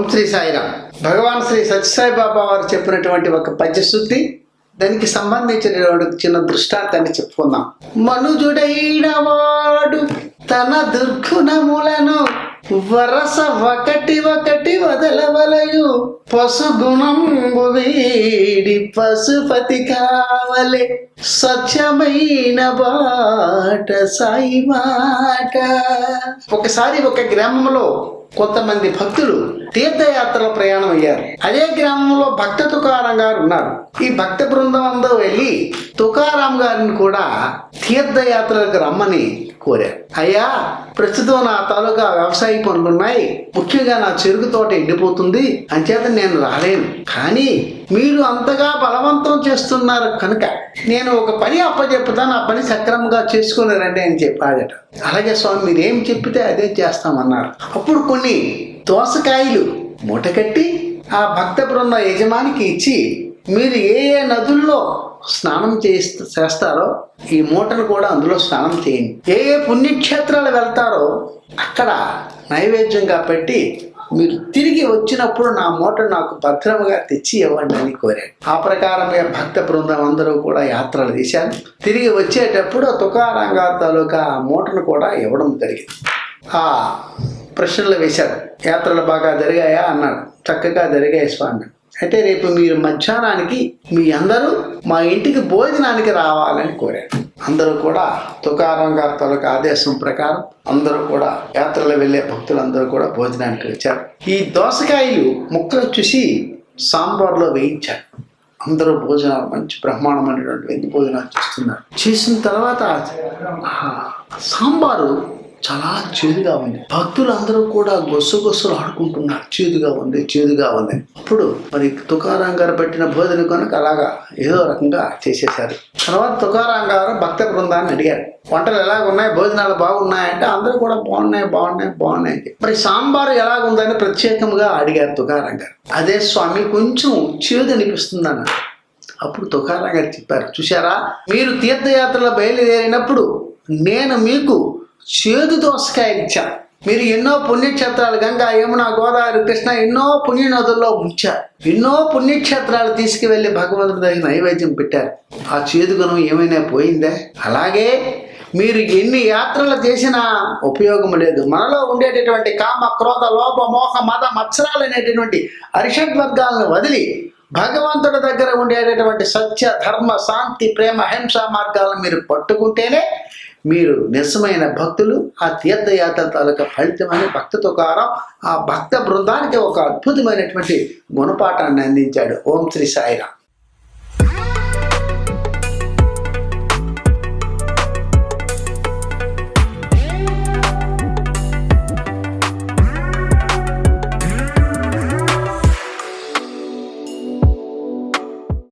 ఓం శ్రీ సాయిరామ్. భగవాన్ శ్రీ సత్యసాయి బాబా వారు చెప్పినటువంటి ఒక పద్యశుద్ధి దానికి సంబంధించిన చిన్న దృష్టాంతాన్ని చెప్పుకుందాం. మనుజుడైన వాడు తన దుర్గుణములను వరస ఒకటి ఒకటి వదలవలయు. పశుగుణంబు వీడి పశుపతి కావలే. స్వచ్ఛమైన బాట సాయి మాట. ఒకసారి ఒక గ్రామంలో కొంతమంది భక్తులు తీర్థయాత్ర ప్రయాణం అయ్యారు అదే గ్రామంలో భక్త తుకారాం గారు ఉన్నారు. ఈ భక్త బృందం అందరూ వెళ్ళి తుకారాం గారిని కూడా తీర్థయాత్రలకు రమ్మని కోరారు అయ్యా ప్రస్తుతం నా తాలూకా వ్యవసాయ పనులున్నాయి ముఖ్యంగా నా చెరుకు తోట ఎండిపోతుంది. అంచేత నేను రాలేను. కానీ మీరు అంతగా బలవంతం చేస్తున్నారు కనుక నేను ఒక పని అప్పచెప్పుతాను ఆ పని సక్రమంగా చేసుకుని అని చెప్పాడట. అలాగే స్వామి మీరు ఏం చెప్పితే అదే చేస్తామన్నారు. అప్పుడు కొన్ని దోసకాయలు మూటకట్టి ఆ భక్త బృంద యజమానికి ఇచ్చి మీరు ఏ ఏ నదుల్లో స్నానం చేస్త చేస్తారో ఈ మూటను కూడా అందులో స్నానం చేయండి. ఏ ఏ పుణ్యక్షేత్రాలు వెళ్తారో అక్కడ నైవేద్యంగా పెట్టి మీరు తిరిగి వచ్చినప్పుడు నా మూట నాకు భద్రముగా తెచ్చి ఇవ్వండి అని కోరాడు. ఆ ప్రకారమే భక్త బృందం అందరూ కూడా యాత్రలు తీశారు తిరిగి వచ్చేటప్పుడు తుకారంగా తాలూకా ఆ మూటను కూడా ఇవ్వడం జరిగింది. ఆ ప్రశ్నలు వేశారు. యాత్రలు బాగా జరిగాయా? అన్నాడు చక్కగా జరిగాయి స్వామి. అయితే రేపు మీరు మధ్యాహ్నానికి మీ అందరూ మా ఇంటికి భోజనానికి రావాలని కోరారు. అందరూ కూడా తుకారం గారి తాలూకా ఆదేశం ప్రకారం అందరూ కూడా యాత్రలు వెళ్ళే భక్తులందరూ కూడా భోజనానికి వచ్చారు. ఈ దోసకాయలు ముక్కలు చూసి సాంబార్లో వేయించారు. అందరూ భోజనాలు మంచి బ్రహ్మాండమైనటువంటి వెండి భోజనాలు చేస్తున్నారు. చేసిన తర్వాత సాంబారు చాలా చేదుగా ఉంది. భక్తులందరూ కూడా గొస్సు గొస్సులు ఆడుకుంటున్నారు. చేదుగా ఉంది చేదుగా ఉంది. అప్పుడు మరి తుకారాం గారు పెట్టిన భోజనం కనుక అలాగా ఏదో రకంగా చేసేశారు. తర్వాత తుకారాం గారు భక్త బృందాన్ని అడిగారు. వంటలు ఎలాగ ఉన్నాయి భోజనాలు బాగున్నాయంటే అందరూ కూడా బాగున్నాయి బాగున్నాయి బాగున్నాయి మరి సాంబారు ఎలాగుందని ప్రత్యేకంగా అడిగారు తుకారాం గారు. అదే స్వామి కొంచెం చేదు అనిపిస్తుంది అన్న అప్పుడు తుకారాం గారు చెప్పారు చూసారా మీరు తీర్థయాత్రలో బయలుదేరినప్పుడు నేను మీకు చేదు దోసకాయలు ఇచ్చాను మీరు ఎన్నో పుణ్యక్షేత్రాలు గంగా యమున గోదావరి కృష్ణ ఎన్నో పుణ్య నదుల్లో ఉంచారు ఎన్నో పుణ్యక్షేత్రాలు తీసుకువెళ్ళి భగవంతుడి దగ్గర నైవేద్యం పెట్టారు. ఆ చేదు గుణం ఏమైనా పోయిందే? అలాగే మీరు ఎన్ని యాత్రలు చేసినా ఉపయోగం లేదు. మనలో ఉండేటటువంటి కామ క్రోధ లోభ మోహ మద మత్సరాలు అనేటటువంటి అరిషడ్ వర్గాలను వదిలి భగవంతుడి దగ్గర ఉండేటటువంటి సత్య ధర్మ శాంతి ప్రేమ హింస మార్గాలను మీరు పట్టుకుంటేనే మీరు నిజమైన భక్తులు ఆ తీర్థయాత్ర తాలూకా ఫలితమైన భక్త తుకారం ఆ భక్త బృందానికి ఒక అద్భుతమైనటువంటి గుణపాఠాన్ని అందించాడు. ఓం శ్రీ సాయిరామ్.